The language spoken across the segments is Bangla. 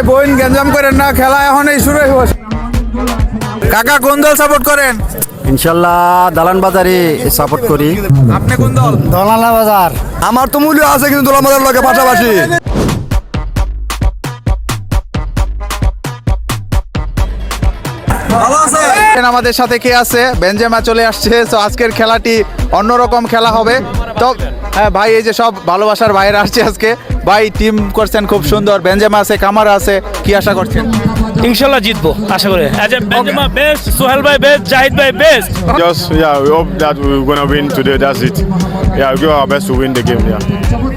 ভাই বোন করেন না খেলা এখনই শুরু হইব। কাকা কোন দল সাপোর্ট করেন? ইনশাল্লাহ দালান বাজারে সাপোর্ট করি। আপনি কোন দল? দলানা বাজার। আমার তো মূল্য আছে কিন্তু দোলা মাদার লগে পাশাপাশি। আমাদের সাথে কে আছে? বেঞ্জেমা চলে আসছে তো আজকের খেলাটি অন্যরকম খেলা হবে। তো হ্যাঁ ভাই এই যে সব ভালোবাসার বাইরে আসছে আজকে। ভাই টিম করছেন খুব সুন্দর। বেঞ্জেমা আছে কামারা আছে কি আশা করছেন? ইনশাল্লাহ জিতবো আশা করে as a Benzema best Sohel ভাই বেস্ট জাহিদ ভাই best Just yeah, we hope that we're gonna win today. That's it. Yeah, we give our best to win the game. Yeah.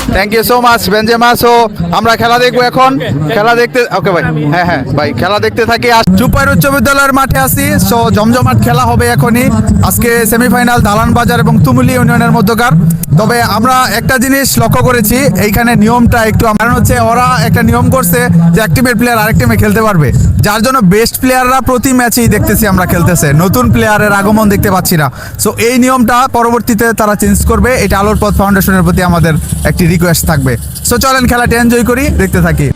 Thank you so much Benzema so আমরা খেলা দেখব এখন খেলা দেখতে ওকে ভাই হ্যাঁ হ্যাঁ ভাই খেলা দেখতে থাকি আর চুপাইর উচ্চ বিদ্যালয়ের মাঠে আসি সো জমজমাট খেলা হবে এখনই আজকে সেমিফাইনাল দালান বাজার এবং তুমুলি ইউনিয়নের মধ্যকার তবে আমরা একটা জিনিস লক্ষ্য করেছি এইখানে নিয়মটা একটু কারণ হচ্ছে ওরা একটা নিয়ম করছে যে এক টিমের প্লেয়ার আরেক টিমে খেলতে পারবে যার জন্য বেস্ট প্লেয়াররা প্রতি ম্যাচেই দেখতেছি আমরা খেলতেছে। নতুন প্লেয়ারের আগমন দেখতে পাচ্ছি না। সো এই নিয়মটা পরবর্তীতে তারা চেঞ্জ করবে। এটা আলোর পথ ফাউন্ডেশনের প্রতি আমাদের একটি রিকোয়েস্ট থাকবে। সো চলেন খেলাটি এনজয় করি, দেখতে থাকি।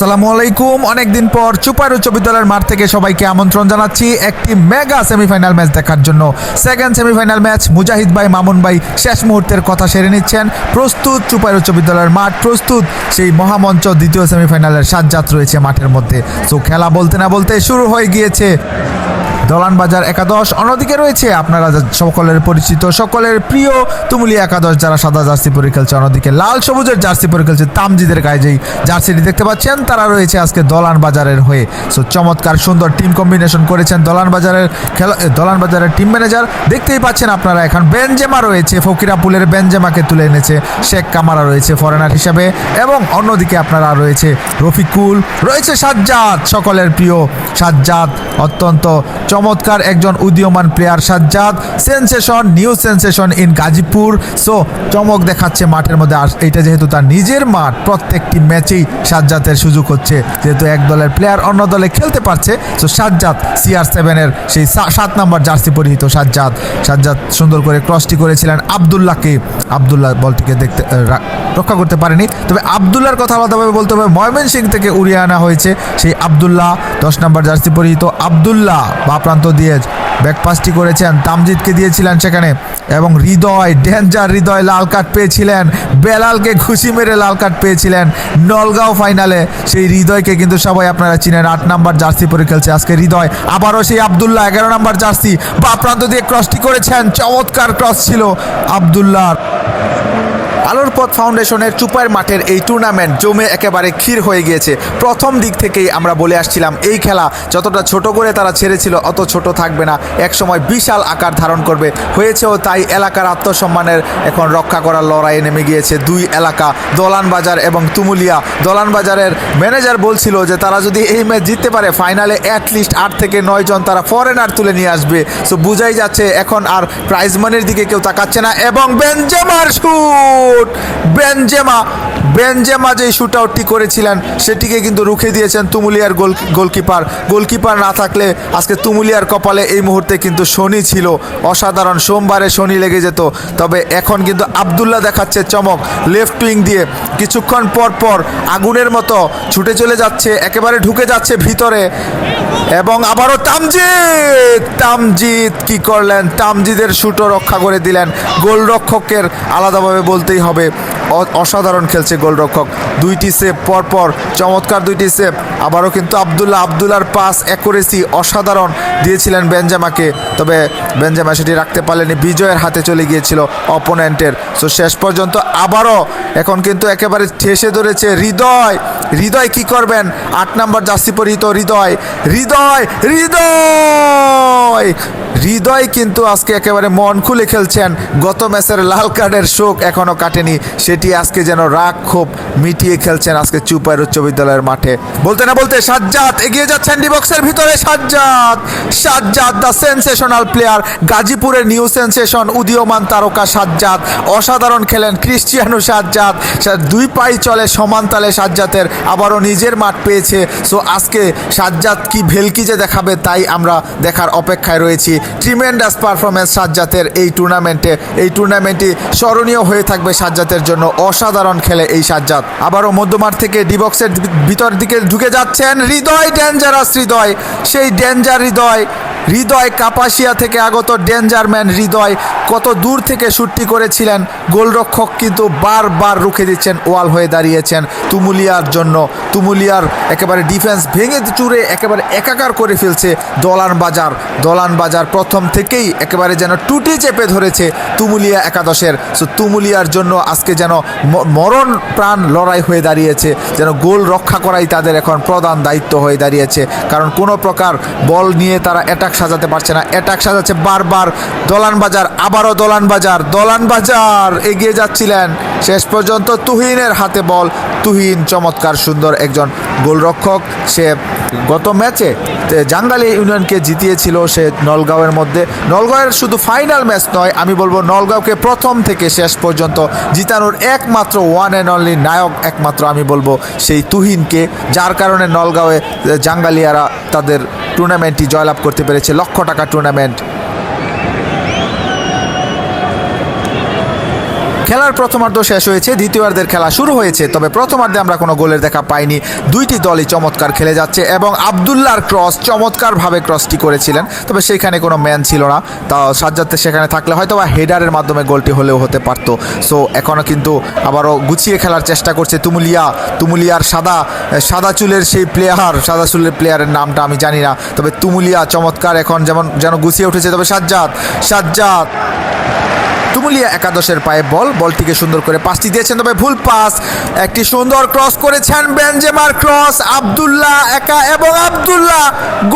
আসসালামু আলাইকুম। অনেকদিন পর চুপার উচ্চ বিদ্যালয়ের মাঠ থেকে সবাইকে আমন্ত্রণ জানাচ্ছি একটি মেগা সেমিফাইনাল ম্যাচ দেখার জন্য। সেকেন্ড সেমিফাইনাল ম্যাচ মুজাহিদ ভাই, মামুন ভাই শেষ মুহূর্তের কথা সেরে নিচ্ছেন। প্রস্তুত চুপার উচ্চ বিদ্যালয়ের মাঠ, প্রস্তুত সেই মহামঞ্চ দ্বিতীয় সেমিফাইনালের সাজ্জাত রয়েছে মাঠের মধ্যে। সো খেলা বলতে না বলতে শুরু হয়ে গিয়েছে। দলান বাজার একাদশ অন্যদিকে রয়েছে আপনারা সকলের পরিচিত, সকলের প্রিয় তুমুলি একাদশ যারা সাদা জার্সি পরে খেলছে, অন্যদিকে লাল সবুজের জার্সি পরে খেলছে তামজিদের গায়ে যেই জার্সিটি দেখতে পাচ্ছেন, তারা রয়েছে আজকে দলান বাজারের হয়ে। সো চমৎকার, সুন্দর টিম কম্বিনেশন করেছেন দলান বাজারের খেলা দলান বাজারের টিম ম্যানেজার দেখতেই পাচ্ছেন আপনারা এখন বেনজেমা রয়েছে, ফকিরাপুলের বেনজেমাকে তুলে এনেছে শেখ কামারা রয়েছে ফরেনার হিসাবে। এবং অন্যদিকে আপনারা রয়েছে রফিকুল, রয়েছে সাজ্জাদ, সকলের প্রিয় সাজ্জাদ, অত্যন্ত চমৎকার একজন উদীয়মান player Sajjad sensation new sensation in Gazipur. So চমক দেখাচ্ছে মাঠের মধ্যে, আর এটা যেহেতু তার নিজের মাঠ, প্রত্যেকটি ম্যাচেই সাজ্জাদের সুযোগ হচ্ছে। যেহেতু এক দলের প্লেয়ার অন্য দলে খেলতে পারছে সো সাজ্জাদ সিআর সেভেনের সেই সাত নম্বর জার্সি পরিহিত সাজ্জাদ। সাজ্জাদ সুন্দর করে ক্রসটি করেছিলেন আবদুল্লাহকে। আবদুল্লাহ বলটিকে দেখতে রক্ষা করতে পারেনি। তবে আবদুল্লার কথা আলাদাভাবে বলতে হবে ময়মনসিং থেকে উড়িয়ে আনা হয়েছে সেই আবদুল্লাহ। দশ নম্বর জার্সি পরিহিত আবদুল্লাহ বা প্রান্ত দিয়ে ব্যাক পাসটি করেছেন, তামজিদকে দিয়েছিলেন সেখানে। এবং হৃদয়, ডেঞ্জার হৃদয় লাল কার্ড পেয়েছিলেন, বেলালকে ঘুষি মেরে লাল কার্ড পেয়েছিলেন নলগাঁও ফাইনালে। সেই হৃদয়কে কিন্তু সবাই আপনারা চিনেন, আট নাম্বার জার্সি পরে খেলছে আজকে হৃদয়। আবারও সেই আবদুল্লাহ, এগারো নাম্বার জার্সি। বা প্রান্ত দিয়ে ক্রসটি করেছেন, চমৎকার ক্রস ছিল আবদুল্লাহ আলোর পথ ফাউন্ডেশনের চুপার মাঠের এই টুর্নামেন্ট জমে একেবারে ক্ষীর হয়ে গিয়েছে। প্রথম দিক থেকেই আমরা বলে আসছিলাম, এই খেলা যতটা ছোট করে তারা ছেড়েছিল, অত ছোট থাকবে না। এক সময় বিশাল আকার ধারণ করবে। হয়েছেও তাই এলাকার আত্মসম্মানের এখন রক্ষা করার লড়াইয়ে নেমে গিয়েছে দুই এলাকা দলান বাজার এবং তুমুলিয়া। দলান বাজারের ম্যানেজার বলছিল যে, তারা যদি এই ম্যাচ জিততে পারে ফাইনালে অ্যাটলিস্ট আট থেকে নয় জন তারা ফরেনার তুলে নিয়ে আসবে। সো বুঝাই যাচ্ছে, এখন আর প্রাইজ মানির দিকে কেউ তাকাচ্ছে না এবং বেনজেমার শুট বেনজেমা বেনজেমা যে শুট আউটটি করেছিলেন, সেটিকে কিন্তু রুখে দিয়েছেন তুমুলিয়ার গোল, গোলকিপার। গোলকিপার না থাকলে আজকে তুমুলিয়ার কপালে এই মুহূর্তে কিন্তু শনি ছিল। অসাধারণ, সোমবারে শনি লেগে যেত। তবে এখন কিন্তু আবদুল্লাহ দেখাচ্ছে চমক, লেফট উইং দিয়ে। কিছুক্ষণ পর পর আগুনের মতো ছুটে চলে যাচ্ছে, একেবারে ঢুকে যাচ্ছে ভিতরে। এবং আবারও তামজিদ তামজিদ কি করলেন? তামজিদের শুটও রক্ষা করে দিলেন। গোলরক্ষকের আলাদাভাবে বলতেই হবে। অ- অসাধারণ খেলছে গোলরক্ষক। দুইটি সেভ, পরপর চমৎকার দুইটি সেভ। আবারও কিন্তু আবদুল্লাহ আবদুল্লার পাস অ্যাকুরেসি অসাধারণ দিয়েছিলেন বেঞ্জামাকে তবে বেঞ্জামা সেটি রাখতে পারলেনি, বিজয়ের হাতে চলে গিয়েছিল অপোনেন্টের। সো শেষ পর্যন্ত আবারও এখন কিন্তু একেবারে ঠেসে ধরেছে হৃদয়। হৃদয় কি করবেন? আট নম্বর জার্সি পরিহিত হৃদয়। হৃদয় হৃদয়! হৃদয় কিন্তু আজকে একেবারে মন খুলে খেলছেন। গত ম্যাচের লাল কার্ডের শোক এখনও কাটেনি। সেটি আজকে যেন রাগ ক্ষোভ মিটিয়ে খেলছেন আজকে চুপাইর উচ্চ বিদ্যালয়ের মাঠে। বলতে না বলতে সাজ্জাদ এগিয়ে যাচ্ছেন ডিবক্সের ভিতরে। Sajjad! Sajjad the sensational player গাজীপুরের নিউ সেন্সেশন উদীয়মান তারকা সাজ্জাদ। অসাধারণ খেলেন ক্রিশ্চিয়ানো সাজ্জাদ। দুই পাই চলে সমান তালে সাজ্জাতের আবারও নিজের মাঠ পেয়েছে। সো আজকে সাজ্জাদ কি ভেলকি যে দেখাবে, তাই আমরা দেখার অপেক্ষায় রয়েছি। ট্রিমেন্ডাস পারফরমেন্স সাজ্জাতের এই টুর্নামেন্টে এই টুর্নামেন্টটি স্মরণীয় হয়ে থাকবে সাজ্জাতের জন্য। অসাধারণ খেলে এই সাজ্জাদ। আবারও মধ্যমাঠ থেকে ডিবক্সের ভিতর দিকে ঢুকে যাচ্ছেন হৃদয় ডেঞ্জারাস হৃদয়। সেই ডেঞ্জার হৃদয় হৃদয় কাপাসিয়া থেকে আগত ডেঞ্জার ম্যান হৃদয় কত দূর থেকে শুটটি করেছিলেন। গোলরক্ষক কিন্তু বারবার রুখে দিচ্ছেন, ওয়াল হয়ে দাঁড়িয়েছেন তুমুলিয়ার জন্য। তুমুলিয়ার একেবারে ডিফেন্স ভেঙে চুরে একেবারে একাকার করে ফেলছে দলান বাজার দলান বাজার প্রথম থেকেই একেবারে যেন টুটি চেপে ধরেছে তুমুলিয়া একাদশের। সো তুমুলিয়ার জন্য আজকে যেন মরণ প্রাণ লড়াই হয়ে দাঁড়িয়েছে, যেন গোল রক্ষা করাই তাদের এখন প্রধান দায়িত্ব হয়ে দাঁড়িয়েছে। কারণ কোনো প্রকার বল নিয়ে তারা অ্যাটাক সাজাতে পারছে না। অ্যাটাক সাজাচ্ছে বারবার। দলান বাজার আবারও দলান বাজার দলান বাজার এগিয়ে যাচ্ছিলেন। শেষ পর্যন্ত তুহিনের হাতে বল। তুহিন চমৎকার, সুন্দর একজন গোলরক্ষক। সে গত ম্যাচে জাঙ্গালি ইউনিয়নকে জিতিয়েছিল সে নলগাঁওয়ের মধ্যে। নলগাঁওয়ের শুধু ফাইনাল ম্যাচ নয়, আমি বলব নলগাঁওকে প্রথম থেকে শেষ পর্যন্ত জিতানোর একমাত্র ওয়ান অ্যান্ড অনলি নায়ক, একমাত্র আমি বলব সেই তুহিনকে, যার কারণে নলগাঁওয়ে জাঙ্গালিয়ারা তাদের টুর্নামেন্টটি জয়লাভ করতে পেরেছে। লক্ষ টাকা টুর্নামেন্ট খেলার প্রথমার্ধ শেষ হয়েছে দ্বিতীয়ার্ধের খেলা শুরু হয়েছে, তবে প্রথমার্ধে আমরা কোনো গোলের দেখা পাইনি। দুইটি দলই চমৎকার খেলে যাচ্ছে এবং আবদুল্লাহর ক্রস চমৎকারভাবে ক্রসটি করেছিলেন, তবে সেখানে কোনো ম্যান ছিল না। তা সাজ্জাদতে সেখানে থাকলে হয়তো বা হেডারের মাধ্যমে গোলটি হলেও হতে পারতো। সো এখনও কিন্তু আবারও গুছিয়ে খেলার চেষ্টা করছে তুমুলিয়া, তুমুলিয়ার সাদা সাদা চুলের সেই প্লেয়ার সাদা চুলের প্লেয়ারের নামটা আমি জানি না, তবে তুমুলিয়া চমৎকার এখন যেমন, যেন গুছিয়ে উঠেছে। তবে সাজ্জাদ সাজ্জাদ তুমুলিয়া একাদশের পায়ে বল, বলটিকে সুন্দর করে পাসটি দিয়েছেন, তবে ভুল পাস। একটি সুন্দর ক্রস করেছেন বেনজেমার ক্রস আব্দুল্লাহ একা এবং আব্দুল্লাহ,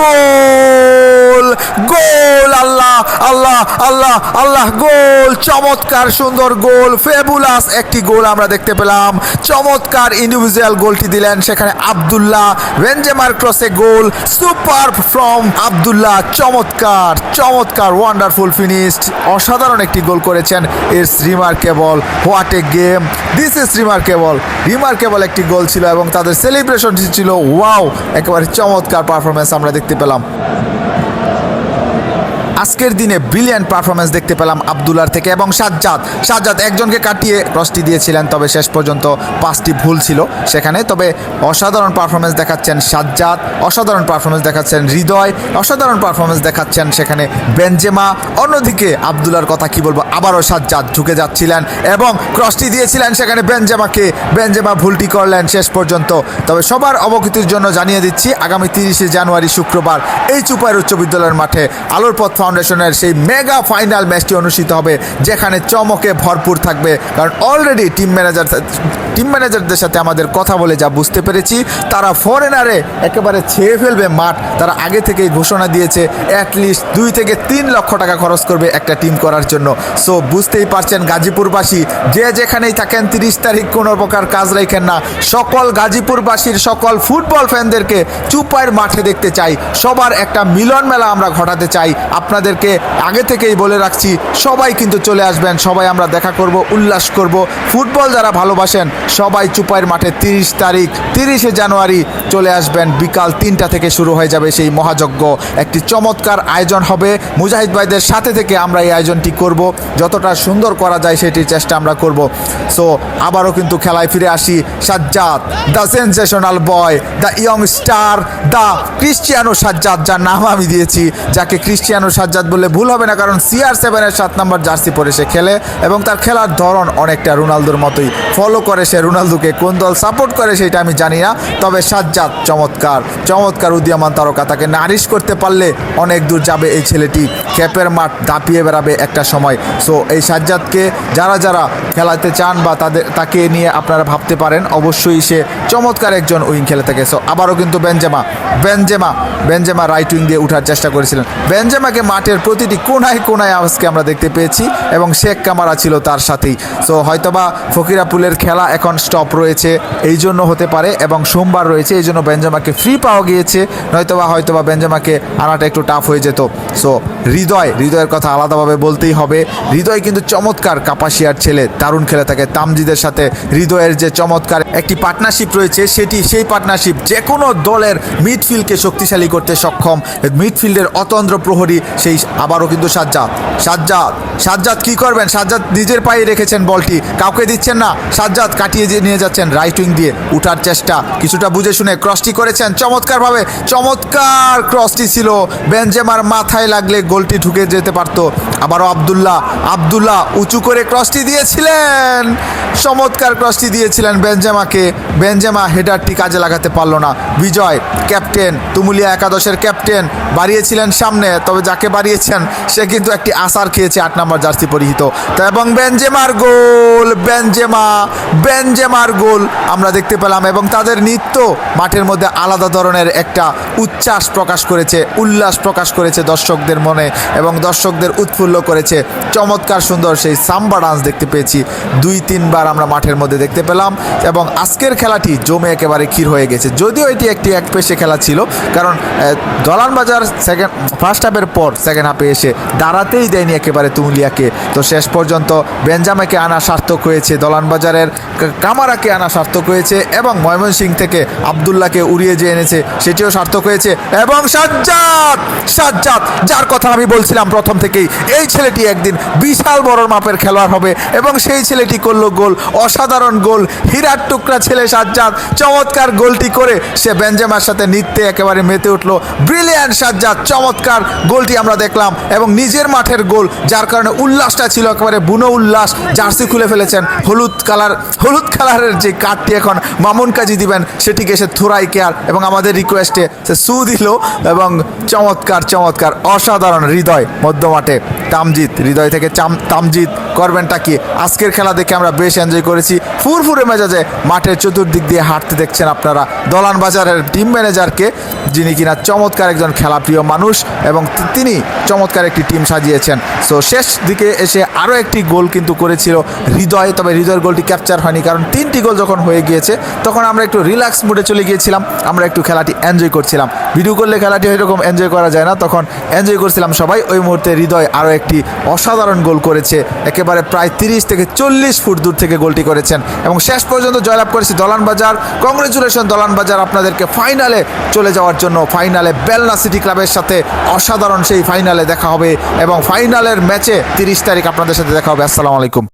গোল গোল, আল্লাহ আল্লাহ আল্লাহ আল্লাহ, গোল, চমৎকার সুন্দর গোল, ফেবুলাস একটি গোল আমরা দেখতে পেলাম। চমৎকার ইন্ডিভিজুয়াল গোলটি দিলেন সেখানে আব্দুল্লাহ, বেনজেমার ক্রসে গোল সুপার ফ্রম আব্দুল্লাহ, চমৎকার চমৎকার ওয়ান্ডারফুল ফিনিশড অসাধারণ একটি গোল করেছেন it's remarkable what a game this is remarkable remarkable একটি গোল ছিল এবং তাদের সেলিব্রেশনটি ছিল। ওয়াও একেবারে চমৎকার পারফরমেন্স আমরা দেখতে পেলাম। আজকের দিনে ব্রিলিয়ান্ট পারফরমেন্স দেখতে পেলাম আবদুল্লার থেকে এবং সাজ্জাদ। সাজ্জাদ একজনকে কাটিয়ে ক্রসটি দিয়েছিলেন, তবে শেষ পর্যন্ত পাঁচটি ভুল ছিল সেখানে। তবে অসাধারণ পারফরমেন্স দেখাচ্ছেন সাজ্জাদ, অসাধারণ পারফরমেন্স দেখাচ্ছেন হৃদয়, অসাধারণ পারফরমেন্স দেখাচ্ছেন সেখানে বেনজেমা। অন্যদিকে আবদুল্লার কথা কি বলব, আবারও সাজ্জাদ ঢুকে যাচ্ছিলেন এবং ক্রসটি দিয়েছিলেন সেখানে বেনজেমাকে। বেনজেমা ভুলটি করলেন শেষ পর্যন্ত। তবে সবার অবগতির জন্য জানিয়ে দিচ্ছি, আগামী তিরিশে জানুয়ারি শুক্রবার এই চুপাইর উচ্চ বিদ্যালয়ের মাঠে আলোর পথ ফাউন্ডেশনের সেই মেগা ফাইনাল ম্যাচটি অনুষ্ঠিত হবে, যেখানে চমকে ভরপুর থাকবে। কারণ অলরেডি টিম ম্যানেজার টিম ম্যানেজারদের সাথে আমাদের কথা বলে যা বুঝতে পেরেছি, তারা ফরেনারে একেবারে ছেয়ে ফেলবে মাঠ। তারা আগে থেকেই ঘোষণা দিয়েছে অ্যাটলিস্ট দুই থেকে তিন লক্ষ টাকা খরচ করবে একটা টিম করার জন্য। সো বুঝতেই পারছেন গাজীপুরবাসী, যে যেখানেই থাকেন, তিরিশ তারিখ কোনো প্রকার কাজ রাখেন না। সকল গাজীপুরবাসীর, সকল ফুটবল ফ্যানদেরকে চুপাইয়ের মাঠে দেখতে চাই। সবার একটা মিলন মেলা আমরা ঘটাতে চাই। আপনাদেরকে আগে থেকেই বলে রাখছি, সবাই কিন্তু চলে আসবেন, সবাই আমরা দেখা করব, উল্লাস করব। ফুটবল যারা ভালোবাসেন, সবাই চুপাইয়ের মাঠে তিরিশ তারিখ, তিরিশে জানুয়ারি চলে আসবেন। বিকাল তিনটা থেকে শুরু হয়ে যাবে সেই মহাযজ্ঞ। একটি চমৎকার আয়োজন হবে। মুজাহিদ ভাইদের সাথে থেকে আমরা এই আয়োজনটি করব। যতটা সুন্দর করা যায় সেটির চেষ্টা আমরা করব। সো আবারও কিন্তু খেলায় ফিরে আসি। Sajjad the sensational boy the young star the Cristiano Sajjad, যার নাম আমি দিয়েছি, যাকে ক্রিশ্চিয়ানো সাজ্জাদ সাজ্জাদ বললে ভুল হবে না, কারণ সিআর সেভেনের সাত নম্বর জার্সি পরে সে খেলে এবং তার খেলার ধরন অনেকটা রোনালদোর মতোই। ফলো করে সে রোনালদোকে কোন দল সাপোর্ট করে সেটা আমি জানি না, তবে সাজ্জাদ চমৎকার। চমৎকার উদীয়মান তারকা, তাকে নারিশ করতে পারলে অনেক দূর যাবে এই ছেলেটি। ক্যাপের মাঠ দাপিয়ে বেড়াবে একটা সময়। সো এই সাজ্জাদকে যারা যারা খেলাতে চান বা তাদের, তাকে নিয়ে আপনারা ভাবতে পারেন, অবশ্যই সে চমৎকার একজন উইং খেলে থাকে। সো আবারও কিন্তু Benzema Benzema Benzema right wing দিয়ে উঠার চেষ্টা করেছিলেন। বেনজেমাকে মাঠের প্রতিটি কোনায় কোনায় আজকে আমরা দেখতে পেয়েছি এবং শেখ কামারা ছিল তার সাথেই। সো হয়তোবা ফকিরাপুলের খেলা এখন স্টপ রয়েছে, এই জন্য হতে পারে এবং সোমবার রয়েছে, এই জন্য বেনজেমাকে ফ্রি পাওয়া গিয়েছে, নয়তোবা হয়তোবা বেনজেমাকে আনাটা একটু টাফ হয়ে যেত। সো হৃদয়, হৃদয়ের কথা আলাদাভাবে বলতেই হবে। হৃদয় কিন্তু চমৎকার কাপাসিয়ার ছেলে, দারুণ খেলে থাকে। তামজিদের সাথে হৃদয়ের যে চমৎকার একটি পার্টনারশিপ রয়েছে, সেটি, সেই পার্টনারশিপ যে কোনো দলের মিডফিল্ডকে শক্তিশালী করতে সক্ষম। মিডফিল্ডের অতন্দ্র প্রহরী সেই আবারও কিন্তু সাজ্জাদ। সাজ্জাদ সাজ্জাদ কি করবেন? সাজ্জাদ নিজের পায়ে রেখেছেন বলটি। কাউকে দিচ্ছেন না। সাজ্জাদ কাটিয়ে নিয়ে যাচ্ছেন রাইট উইং দিয়ে। উঠার চেষ্টা। কিছুটা বুঝে শুনে ক্রসটি করেছেন। চমৎকারভাবে, চমৎকার ক্রসটি ছিল। বেনজেমার মাথায় লাগলে গোলটি ঢুকে যেতে পারতো। আবারও আবদুল্লাহ আবদুল্লাহ উঁচু করে ক্রসটি দিয়েছিলেন। চমৎকার ক্রসটি দিয়েছিলেন বেনজেমাকে। বেনজেমা হেডারটি কাজে লাগাতে পারল না। বিজয় ক্যাপ্টেন তুমুলিয়া একাদশের ক্যাপ্টেন বাড়িয়েছিলেন সামনে। তবে যাকে বাড়িয়েছেন। সে কিন্তু একটি আসার খেয়েছে, আট নম্বর জার্সি পরিহিত। তো এবং বেনজেমার গোল, বেনজেমা, বেনজেমার গোল আমরা দেখতে পেলাম এবং তাদের নৃত্য মাঠের মধ্যে আলাদা ধরনের একটা উচ্ছ্বাস প্রকাশ করেছে, উল্লাস প্রকাশ করেছে দর্শকদের মনে এবং দর্শকদের উৎফুল্ল করেছে। চমৎকার সুন্দর সেই সাম্বা ডান্স দেখতে পেয়েছি। দুই, তিনবার আমরা মাঠের মধ্যে দেখতে পেলাম এবং আজকের খেলাটি জমে একেবারে ক্ষীর হয়ে গেছে। যদিও এটি একটি এক পেশে খেলা ছিল, কারণ দলান বাজার সেকেন্ড ফার্স্ট হাফের পর সেকেন্ড হাফে এসে দাঁড়াতেই দেয়নি একেবারে তুমুলিয়াকে। তো শেষ পর্যন্ত বেঞ্জামাকে আনা সার্থক হয়েছে দলান বাজারের কামারাকে আনা সার্থক হয়েছে এবং ময়মনসিং থেকে আবদুল্লাহকে উড়িয়ে যে এনেছে, সেটিও সার্থক হয়েছে। এবং সাজ্জাদ সাজ্জাদ, যার কথা আমি বলছিলাম প্রথম থেকেই, এই ছেলেটি একদিন বিশাল বড় মাপের খেলোয়াড় হবে এবং সেই ছেলেটি করল গোল, অসাধারণ গোল, হীরার টুকরা ছেলে সাজ্জাদ, চমৎকার গোলটি করে সে বেঞ্জামার সাথে নিত্যে একেবারে মেতে উঠল। ব্রিলিয়ান্ট সাজ্জাদ, চমৎকার গোলটি আমরা দেখলাম, এবং নিজের মাঠের গোল, যার কারণে উল্লাসটা ছিল একেবারে বুনো উল্লাস, জার্সি খুলে ফেলেছেন হলুদ কালার, হলুদ কালারের যে কার্ডটি এখন মামুন কাজী দিবেন, সেটিকে সে থোরাই কেয়ার, এবং আমাদের রিকোয়েস্টে সে সু দিল, এবং চমৎকার চমৎকার, অসাধারণ হৃদয় মধ্যমাঠে, তামজিৎ, হৃদয় থেকে চাম- তামজিৎ। করবেনটা কি? আজকের খেলা দেখে আমরা বেশ এনজয় করেছি। ফুরফুরে মেজাজে মাঠের চতুর্দিক দিয়ে হাঁটতে দেখছেন আপনারা দলান বাজারের টিম ম্যানেজারকে যিনি কিনা চমৎকার একজন খেলাপ্রিয় মানুষ এবং তিনি চমৎকার একটি টিম সাজিয়েছেন। সো শেষ দিকে এসে আরও একটি গোল কিন্তু করেছিল হৃদয়, তবে হৃদয়ের গোলটি ক্যাপচার হয়নি, কারণ তিনটি গোল যখন হয়ে গিয়েছে, তখন আমরা একটু রিল্যাক্স মুডে চলে গিয়েছিলাম, আমরা একটু খেলাটি এনজয় করছিলাম। ভিডিও করলে খেলাটি এরকম এনজয় করা যায় না, তখন এনজয় করছিলাম সবাই। ওই মুহূর্তে হৃদয় আরও একটি অসাধারণ গোল করেছে একেবারে প্রায় তিরিশ থেকে চল্লিশ ফুট দূর থেকে গোলটি করেছেন। এবং শেষ পর্যন্ত জয়লাভ করেছে দলান বাজার কংগ্রেচুলেশন দলান বাজার আপনাদেরকে ফাইনালে চলে যাওয়ার জন্য। ফাইনালে বেলনা সিটি ক্লাবের সাথে অসাধারণ সেই ফাইনালে দেখা হবে। এবং ফাইনালের ম্যাচে তিরিশ তারিখ আপনাদের সাথে দেখা হবে। আসসালামু আলাইকুম।